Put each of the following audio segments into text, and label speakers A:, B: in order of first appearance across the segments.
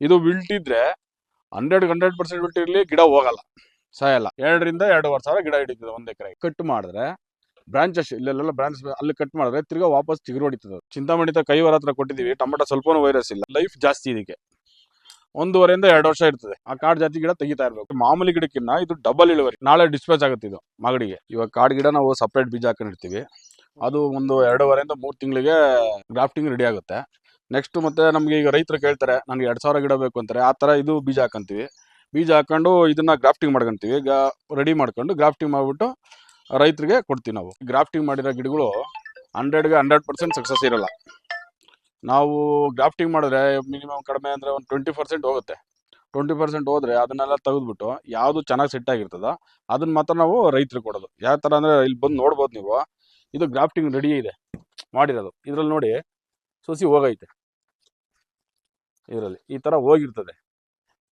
A: ಇದು ವಿಲ್ಟ್ ಇದ್ರೆ hundred hundred percent wilt ಇರ್ಲಿ ಗಿಡ ಹೋಗಲ್ಲ, ಸಾಯಲ್ಲ. ಎರಡರಿಂದ ಎರಡೂವರೆ ಸಾವಿರ ಗಿಡ ಹಿಡಿತದೆ ಒಂದ್ ಎಕರೆ ಕಟ್ ಮಾಡಿದ್ರೆ ಬ್ರಾಂಚಸ್ ಇಲ್ಲೆಲ್ಲ ಬ್ರಾಂಚ್ ಅಲ್ಲಿ ಕಟ್ ಮಾಡಿದ್ರೆ ತಿರ್ಗಾ ವಾಪಸ್ ಚಿಗುರು ಹೊಡಿತದೆ ಚಿಂತಾಮಣಿತ ಕೈವರ ಹತ್ರ ಕೊಟ್ಟಿದೀವಿ ಟೊಮೆಟೊ ಸ್ವಲ್ಪನೂ ವೈರಸ್ ಇಲ್ಲ. ಲೈಫ್ ಜಾಸ್ತಿ ಇದಕ್ಕೆ. ಒಂದೂವರೆಯಿಂದ ಎರಡು ವರ್ಷ ಇರ್ತದೆ. ಆ ಕಾಡ್ ಜಾತಿ ಗಿಡ ತೆಗಿತಾ ಇರಬೇಕು. ಮಾಮೂಲಿ ಗಿಡಕ್ಕಿನ್ನ ಇದು ಡಬಲ್ ಇಳುವರಿ. ನಾಳೆ ಡಿಸ್ಪ್ಯಾಚ್ ಆಗುತ್ತೆ ಇದು, ಮಾಗಡಿಗೆ. ಇವಾಗ ಕಾಡ್ ಗಿಡ ನಾವು ಸಪ್ರೇಟ್ ಬೀಜ ಹಾಕೊಂಡಿರ್ತೀವಿ ಅದು ಒಂದು ಎರಡೂವರೆಯಿಂದ ಮೂರು ತಿಂಗಳಿಗೆ ಗ್ರಾಫ್ಟಿಂಗ್ ರೆಡಿ ಆಗುತ್ತೆ. ನೆಕ್ಸ್ಟ್ ಮತ್ತೆ ನಮ್ಗೆ ಈಗ ರೈತರು ಕೇಳ್ತಾರೆ, ನನಗೆ ಎರಡ್ ಸಾವಿರ ಗಿಡ ಬೇಕು ಅಂತಾರೆ. ಆ ತರ ಇದು ಬೀಜ ಹಾಕಂತೀವಿ. ಬೀಜ ಹಾಕೊಂಡು ಇದನ್ನ ಗ್ರಾಫ್ಟಿಂಗ್ ಮಾಡ್ಕೊಂತೀವಿ. ರೆಡಿ ಮಾಡ್ಕೊಂಡು ಗ್ರಾಫ್ಟಿಂಗ್ ಮಾಡಿಬಿಟ್ಟು ರೈತರಿಗೆ ಕೊಡ್ತೀವಿ ನಾವು. ಗ್ರಾಫ್ಟಿಂಗ್ ಮಾಡಿರೋ ಗಿಡಗಳು ಹಂಡ್ರೆಡ್ಗೆ ಹಂಡ್ರೆಡ್ ಪರ್ಸೆಂಟ್ ಸಕ್ಸಸ್ ಇರಲ್ಲ. ನಾವು ಗ್ರಾಫ್ಟಿಂಗ್ ಮಾಡಿದ್ರೆ ಮಿನಿಮಮ್ ಕಡಿಮೆ ಅಂದ್ರೆ ಒಂದು ಟ್ವೆಂಟಿ ಪರ್ಸೆಂಟ್ ಹೋಗುತ್ತೆ. ಟ್ವೆಂಟಿ ಪರ್ಸೆಂಟ್ ಹೋದ್ರೆ ಅದನ್ನೆಲ್ಲ ತೆಗೆದ್ಬಿಟ್ಟು ಯಾವುದು ಚೆನ್ನಾಗಿ ಸೆಟ್ ಆಗಿರ್ತದ ಅದನ್ನ ಮಾತ್ರ ನಾವು ರೈತರಿಗೆ ಕೊಡೋದು. ಯಾವ ಥರ ಅಂದರೆ ಇಲ್ಲಿ ಬಂದು ನೋಡ್ಬೋದು ನೀವು. ಇದು ಗ್ರಾಫ್ಟಿಂಗ್ ರೆಡಿ ಇದೆ. ಮಾಡಿರೋದು. ಇದ್ರಲ್ಲಿ ನೋಡಿ ಸೊಸಿ ಹೋಗೈತೆ. ಇದರಲ್ಲಿ. ಈ ತರ ಹೋಗಿರ್ತದೆ.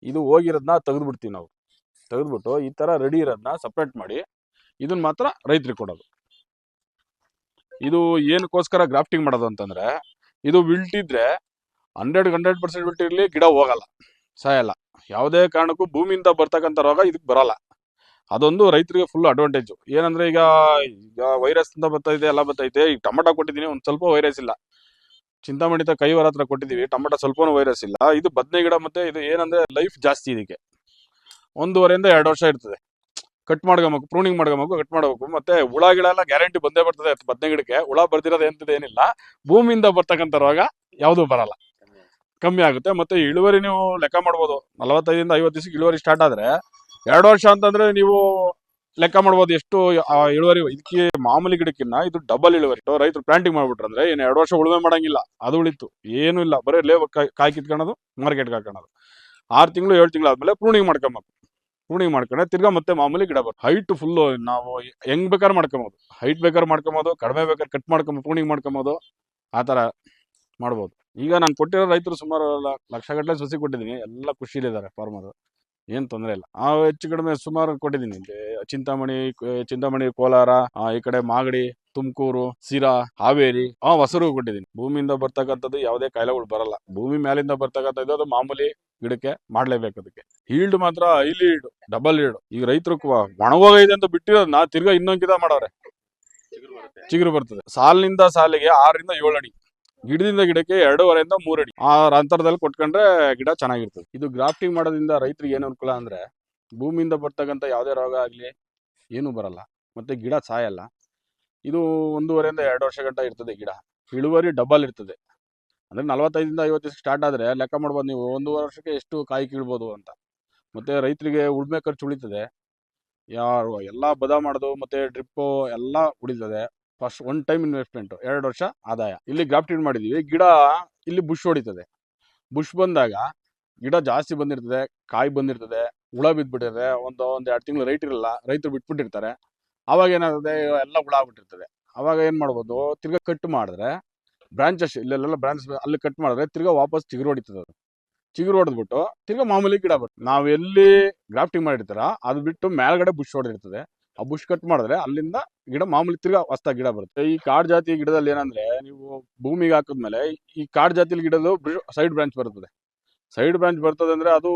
A: ಇದು ಹೋಗಿರೋದನ್ನ ತೆಗೆದುಬಿಡ್ತೀವಿ ನಾವು. ತೆಗೆದುಬಿಟ್ಟು ಈ ತರ ರೆಡಿ ಇರೋದನ್ನ ಸಪ್ರೇಟ್ ಮಾಡಿ ಇದನ್ನ ಮಾತ್ರ ರೈತರಿಗೆ ಕೊಡೋದು. ಇದು ಏನಕ್ಕೋಸ್ಕರ ಗ್ರಾಫ್ಟಿಂಗ್ ಮಾಡೋದು ಅಂತಂದ್ರೆ, ಇದು ವಿಲ್ಟಿದ್ರೆ ಹಂಡ್ರೆಡ್ ಹಂಡ್ರೆಡ್ ಪರ್ಸೆಂಟ್ ವಿಲ್ಟ್ ಇರ್ಲಿ ಗಿಡ ಹೋಗಲ್ಲ. ಸಾಯಲ್ಲ. ಯಾವುದೇ ಕಾರಣಕ್ಕೂ ಭೂಮಿಯಿಂದ ಬರ್ತಕ್ಕಂಥ ರೋಗ ಇದಕ್ಕೆ ಬರಲ್ಲ. ಅದೊಂದು ರೈತರಿಗೆ ಫುಲ್ ಅಡ್ವಾಂಟೇಜ್ ಏನಂದ್ರೆ ಈಗ ಈಗ ವೈರಸ್ ಅಂತ ಬರ್ತೈತೆ ಎಲ್ಲ ಬರ್ತೈತೆ ಈಗ ಟೊಮೆಟೊ ಕೊಟ್ಟಿದ್ದೀನಿ, ಒಂದು ಸ್ವಲ್ಪ ವೈರಸ್ ಇಲ್ಲ. ಚಿಂತಾಮಣಿ ಕೈ ಕೈವರ ಹತ್ರ ಕೊಟ್ಟಿದೀವಿ ಟೊಮೆಟೊ ಸ್ವಲ್ಪನೂ ವೈರಸ್ ಇಲ್ಲ. ಇದು ಬದನೆ ಗಿಡ ಮತ್ತೆ ಇದು ಏನಂದ್ರೆ ಲೈಫ್ ಜಾಸ್ತಿ ಇದಕ್ಕೆ. ಒಂದೂವರೆಯಿಂದ ಎರಡು ವರ್ಷ ಇರ್ತದೆ. ಕಟ್ ಮಾಡ್ಕೊಬೇಕು ಪ್ರೂನಿಂಗ್ ಮಾಡ್ಕೊಬೇಕು ಕಟ್ ಮಾಡ್ಬೇಕು ಮತ್ತೆ ಹುಳ ಗಿಡ ಎಲ್ಲ ಗ್ಯಾರಂಟಿ ಬಂದೇ ಬರ್ತದೆ ಬದನೆ ಗಿಡಕ್ಕೆ. ಹುಳ ಬರ್ದಿರೋದು ಎಂತದ ಏನಿಲ್ಲ. ಭೂಮಿಯಿಂದ ಬರ್ತಕ್ಕಂತ ರೋಗ ಯಾವುದು ಬರಲ್ಲ. ಕಮ್ಮಿ ಆಗುತ್ತೆ. ಮತ್ತೆ ಇಳುವರಿ ನೀವು ಲೆಕ್ಕ ಮಾಡ್ಬೋದು. ನಲವತ್ತೈದಿಂದ ಐವತ್ತು ದಿವಸಕ್ಕೆ ಇಳುವರಿ ಸ್ಟಾರ್ಟ್ ಆದ್ರೆ ಎರಡು ವರ್ಷ ಅಂತಂದ್ರೆ ನೀವು ಲೆಕ್ಕ ಮಾಡ್ಬೋದು ಎಷ್ಟು ಇಳುವರಿ ಇದಕ್ಕೆ ಮಾಮೂಲಿ ಗಿಡಕ್ಕಿನ್ನ ಇದು ಡಬಲ್ ಇಳುವರಿ. ರೈತರು ಪ್ಲಾಂಟಿಂಗ್ ಮಾಡ್ಬಿಟ್ರಂದ್ರೆ ಏನು ಎರಡು ವರ್ಷ ಉಳುಮೆ ಮಾಡಂಗಿಲ್ಲ. ಅದು ಉಳಿತು. ಏನು ಇಲ್ಲ. ಬರೀ ಲೇ ಕಾಯಿ ಕಿತ್ಕೊಳ್ಳೋದು ಮಾರ್ಕೆಟ್ಗೆ ಹಾಕೋಣದು. ಆರು ತಿಂಗಳು, ಏಳು ತಿಂಗಳು ಆದ್ಮೇಲೆ ಪ್ರೂನಿಂಗ್ ಮಾಡ್ಕೊಬೇಕು ಪ್ರೂನಿಂಗ್ ಮಾಡ್ಕೊಂಡ್ರೆ ತಿರ್ಗಾ ಮತ್ತೆ ಮಾಮೂಲಿ ಗಿಡ ಬರ್ತದೆ ಹೈಟ್ ಫುಲ್ಲು ನಾವು ಹೆಂಗ್ ಬೇಕಾದ್ರೆ ಮಾಡ್ಕೊಬೋದು. ಹೈಟ್ ಬೇಕಾದ್ರೆ ಮಾಡ್ಕೊಬೋದು, ಕಡಿಮೆ ಬೇಕಾದ್ರೆ ಕಟ್ ಮಾಡ್ಕೊಂಬೋದು ಪ್ರೂನಿಂಗ್ ಮಾಡ್ಕೊಬೋದು, ಆ ಥರ ಮಾಡ್ಬೋದು. ಈಗ ನಾನು ಕೊಟ್ಟಿರೋ ರೈತರು ಸುಮಾರು ಲಕ್ಷಗಟ್ಟಲೆ ಸಸಿ ಕೊಟ್ಟಿದ್ದೀನಿ. ಎಲ್ಲ ಖುಷಿಲಿದ್ದಾರೆ ಫಾರ್ಮರ್ ಏನ್ ತೊಂದರೆ ಇಲ್ಲ. ಆ ಹೆಚ್ಚು ಕಡಿಮೆ ಸುಮಾರು ಕೊಟ್ಟಿದ್ದೀನಿ. ಇಲ್ಲಿ ಚಿಂತಾಮಣಿ ಚಿಂತಾಮಣಿ, ಕೋಲಾರ ಈ ಕಡೆ ಮಾಗಡಿ, ತುಮಕೂರು ಸಿರಾ ಹಾವೇರಿ, ಆ ಹೊಸರು ಕೊಟ್ಟಿದ್ದೀನಿ. ಭೂಮಿಯಿಂದ ಬರ್ತಕ್ಕಂಥದ್ದು ಯಾವುದೇ ಕಾಯಿಲೆಗಳು ಬರಲ್ಲ. ಭೂಮಿ ಮೇಲಿಂದ ಬರ್ತಕ್ಕಂಥದ್ದು ಅದು ಮಾಮೂಲಿ ಗಿಡಕ್ಕೆ ಮಾಡ್ಲೇಬೇಕು ಅದಕ್ಕೆ. ಈಲ್ಡ್ ಮಾತ್ರ ಹೈ ಈಲ್ಡ್ ಡಬಲ್ ಈಲ್ಡ್ ಈಗ ರೈತರು ಒಣಗೋಗೈತೆ ಅಂತ ಬಿಟ್ಟಿರೋದನ್ನ ತಿರ್ಗಾ ಇನ್ನೊಂದ್ ಗಿಡ ಮಾಡವ್ರೆ ಚಿಗುರು ಬರ್ತದೆ. ಸಾಲಿನಿಂದ ಸಾಲಿಗೆ ಆರರಿಂದ ಏಳು ಅಡಿ. ಗಿಡದಿಂದ ಗಿಡಕ್ಕೆ ಎರಡೂವರೆಯಿಂದ ಮೂರು ಅಡಿ. ಆ ಅಂತರದಲ್ಲಿ ಕೊಟ್ಕೊಂಡ್ರೆ ಗಿಡ ಚೆನ್ನಾಗಿರ್ತದೆ. ಇದು ಗ್ರಾಫ್ಟಿಂಗ್ ಮಾಡೋದ್ರಿಂದ ರೈತರಿಗೆ ಏನು ಅನುಕೂಲ ಅಂದ್ರೆ ಭೂಮಿಯಿಂದ ಬರ್ತಕ್ಕಂಥ ಯಾವುದೇ ರೋಗ ಆಗಲಿ ಏನೂ ಬರಲ್ಲ. ಮತ್ತೆ ಗಿಡ ಸಾಯಲ್ಲ. ಇದು ಒಂದೂವರೆಯಿಂದ ಎರಡು ವರ್ಷ ಗಂಟ ಇರ್ತದೆ ಗಿಡ. ಇಳುವರಿ ಡಬಲ್ ಇರ್ತದೆ. ಅಂದ್ರೆ ನಲವತ್ತೈದಿಂದ ಐವತ್ತು ಸ್ಟಾರ್ಟ್ ಆದ್ರೆ ಲೆಕ್ಕ ಮಾಡ್ಬೋದು ನೀವು, ಒಂದೂವರೆ ವರ್ಷಕ್ಕೆ ಎಷ್ಟು ಕಾಯಿ ಕೀಳ್ಬೋದು ಅಂತ. ಮತ್ತೆ ರೈತರಿಗೆ ಉಳ್ಮೆ ಖರ್ಚು ಉಳಿತದೆ. ಯಾರು, ಎಲ್ಲ ಬದ ಮಾಡೋದು, ಮತ್ತೆ ಡ್ರಿಪ್ಪು ಎಲ್ಲ ಉಳಿತದೆ. ಫಸ್ಟ್ ಒನ್ ಟೈಮ್ ಇನ್ವೆಸ್ಟ್ಮೆಂಟ್, ಎರಡು ವರ್ಷ ಆದಾಯ. ಇಲ್ಲಿ ಗ್ರಾಫ್ಟಿಂಗ್ ಮಾಡಿದೀವಿ ಗಿಡ ಇಲ್ಲಿ ಬುಷ್ ಹೊಡಿತದೆ. ಬುಷ್ ಬಂದಾಗ ಗಿಡ ಜಾಸ್ತಿ ಬಂದಿರ್ತದೆ, ಕಾಯಿ ಬಂದಿರ್ತದೆ, ಹುಳ ಬಿದ್ದ್ಬಿಟ್ಟಿರ್ತದೆ ಒಂದು, ಒಂದ್ ಎರಡು ತಿಂಗಳು ರೈಟ್ ಇರಲ್ಲ, ರೈತರು ಬಿಟ್ಬಿಟ್ಟಿರ್ತಾರೆ. ಅವಾಗ ಏನಾಗುತ್ತೆ ಎಲ್ಲ ಹುಳ ಆಗ್ಬಿಟ್ಟಿರ್ತದೆ. ಅವಾಗ ಏನ್ ಮಾಡ್ಬೋದು, ತಿರ್ಗಾ ಕಟ್ ಮಾಡಿದ್ರೆ ಬ್ರಾಂಚಸ್ ಇಲ್ಲೆಲ್ಲ ಬ್ರಾಂಚ್ ಅಲ್ಲಿ ಕಟ್ ಮಾಡಿದ್ರೆ ತಿರ್ಗಾ ವಾಪಸ್ ಚಿಗುರು ಹೊಡಿತದೆ ಅದು. ಚಿಗುರು ಹೊಡೆದ್ಬಿಟ್ಟು ತಿರ್ಗಾ ಮಾಮೂಲಿ ಗಿಡ ಬರ್ತದೆ ನಾವೆಲ್ಲಿ ಗ್ರಾಫ್ಟಿಂಗ್ ಮಾಡಿರ್ತಾರ, ಅದು ಬಿಟ್ಟು ಮೇಲ್ಗಡೆ ಬುಷ್ ಹೊಡೆದಿರ್ತದೆ. ಆ ಬುಷ್ ಕಟ್ ಮಾಡಿದ್ರೆ ಅಲ್ಲಿಂದ ಗಿಡ ಮಾಮೂಲಿ ತಿರ್ಗಾ ಹೊಸ್ತಾ ಗಿಡ ಬರುತ್ತೆ. ಈ ಕಾಡ್ ಜಾತಿ ಗಿಡದಲ್ಲಿ ಏನಂದ್ರೆ ನೀವು ಭೂಮಿಗೆ ಹಾಕಿದ್ಮೇಲೆ ಈ ಕಾಡ್ ಜಾತಿ ಗಿಡದ್ದು ಸೈಡ್ ಬ್ರಾಂಚ್ ಬರ್ತದೆ. ಸೈಡ್ ಬ್ರಾಂಚ್ ಬರ್ತದೆ ಅಂದ್ರೆ ಅದು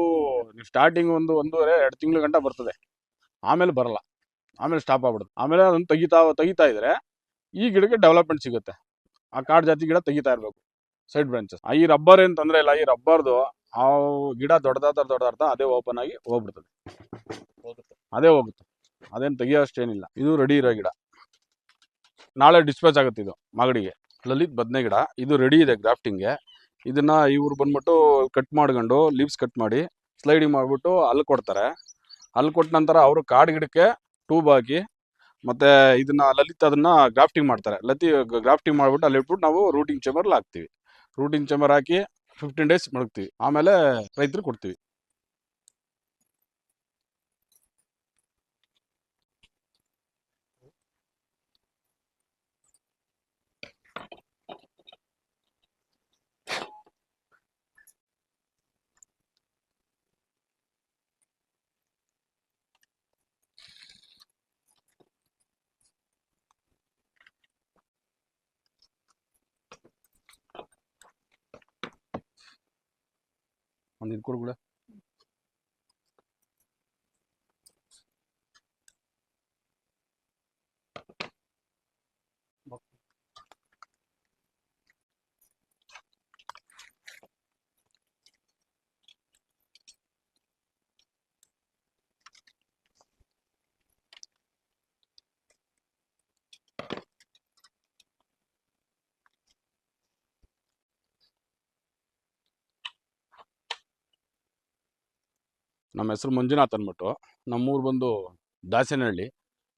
A: ನೀವು ಸ್ಟಾರ್ಟಿಂಗ್ ಒಂದು ಒಂದೂವರೆ ಎರಡು ತಿಂಗಳು ಗಂಟ ಬರ್ತದೆ. ಆಮೇಲೆ ಬರಲ್ಲ. ಆಮೇಲೆ ಸ್ಟಾಪ್ ಆಗ್ಬಿಡುತ್ತೆ. ಆಮೇಲೆ ಅದನ್ನು ತೆಗಿತಾ ತೆಗಿತಾ ಇದ್ರೆ ಈ ಗಿಡಕ್ಕೆ ಡೆವಲಪ್ಮೆಂಟ್ ಸಿಗುತ್ತೆ. ಆ ಕಾಡ್ ಜಾತಿ ಗಿಡ ತೆಗಿತಾ ಇರಬೇಕು. ಸೈಡ್ ಬ್ರಾಂಚಸ್ ಈ ರಬ್ಬರ್ ಏನ್ ತೊಂದರೆ ಇಲ್ಲ. ಈ ರಬ್ಬರ್ದು ಆ ಗಿಡ ದೊಡ್ಡದಾದ ದೊಡ್ಡದಾರ್ಥ ಅದೇ ಓಪನ್ ಆಗಿ ಹೋಗ್ಬಿಡ್ತದೆ. ಅದೇ ಹೋಗುತ್ತೆ. ಅದೇನು ತೆಗಿಯೋಷ್ಟೇನಿಲ್ಲ ಇದು ರೆಡಿ ಇರೋ ಗಿಡ. ನಾಳೆ ಡಿಸ್ಪ್ಯಾಚ್ ಆಗುತ್ತೆ ಇದು, ಮಾಗಡಿಗೆ. ಲಲಿತ್ ಬದನೆ ಗಿಡ. ಇದು ರೆಡಿ ಇದೆ ಗ್ರಾಫ್ಟಿಂಗ್ಗೆ ಇದನ್ನು ಇವ್ರು ಬಂದ್ಬಿಟ್ಟು ಕಟ್ ಮಾಡ್ಕೊಂಡು ಲೀವ್ಸ್ ಕಟ್ ಮಾಡಿ ಸ್ಲೈಡಿಂಗ್ ಮಾಡಿಬಿಟ್ಟು ಅಲ್ಲಿ ಕೊಡ್ತಾರೆ. ಅಲ್ಲಿ ಕೊಟ್ಟ ನಂತರ ಅವರು ಕಾಡು ಗಿಡಕ್ಕೆ ಟ್ಯೂಬ್ ಹಾಕಿ, ಮತ್ತು ಇದನ್ನು ಲಲಿತ್ ಅದನ್ನು ಗ್ರಾಫ್ಟಿಂಗ್ ಮಾಡ್ತಾರೆ. ಲತಿ ಗ್ರಾಫ್ಟಿಂಗ್ ಮಾಡಿಬಿಟ್ಟು ಅಲ್ಲಿ ಇಟ್ಬಿಟ್ಟು ನಾವು ರೂಟಿಂಗ್ ಚೇಂಬರ್ಲಿ ಹಾಕ್ತೀವಿ. ರೂಟಿಂಗ್ ಚೇಂಬರ್ ಹಾಕಿ ಫಿಫ್ಟೀನ್ ಡೇಸ್ ಮಡಗ್ತೀವಿ ಆಮೇಲೆ ರೈತರು ಕೊಡ್ತೀವಿ. ಒಂದು ಇದು ನಮ್ಮ ಹೆಸರು ಮಂಜುನಾಥ್ ಅಂದ್ಬಿಟ್ಟು ನಮ್ಮೂರು ಬಂದು ದಾಸನಹಳ್ಳಿ,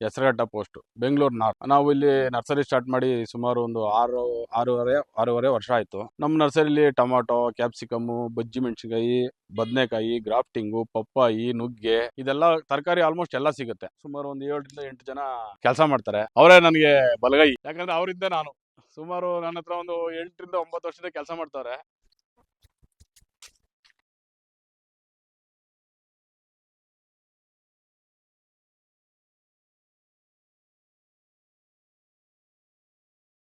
A: ಹೆಸರಘಟ್ಟ ಪೋಸ್ಟ್ ಬೆಂಗಳೂರು ನಾರ್ತ್ ನಾವು ಇಲ್ಲಿ ನರ್ಸರಿ ಸ್ಟಾರ್ಟ್ ಮಾಡಿ ಸುಮಾರು ಒಂದು ಆರು, ಆರೂವರೆ ಆರೂವರೆ ವರ್ಷ ಆಯಿತು. ನಮ್ಮ ನರ್ಸರಿಲಿ ಟೊಮಾಟೊ ಕ್ಯಾಪ್ಸಿಕಮ್ಮು ಬಜ್ಜಿ ಮೆಣಸಿನ್ಕಾಯಿ, ಬದನೆಕಾಯಿ ಗ್ರಾಫ್ಟಿಂಗು ಪಪ್ಪಾಯಿ, ನುಗ್ಗೆ, ಇದೆಲ್ಲ ತರಕಾರಿ ಆಲ್ಮೋಸ್ಟ್ ಎಲ್ಲ ಸಿಗುತ್ತೆ. ಸುಮಾರು ಒಂದು ಏಳರಿಂದ ಎಂಟು ಜನ ಕೆಲಸ ಮಾಡ್ತಾರೆ. ಅವರೇ ನನಗೆ ಬಲಗೈ. ಯಾಕಂದ್ರೆ ಅವರಿಂದ ನಾನು. ಸುಮಾರು ನನ್ನ ಹತ್ರ ಒಂದು ಎಂಟರಿಂದ ಒಂಬತ್ತು ವರ್ಷದ ಕೆಲಸ ಮಾಡ್ತಾರೆ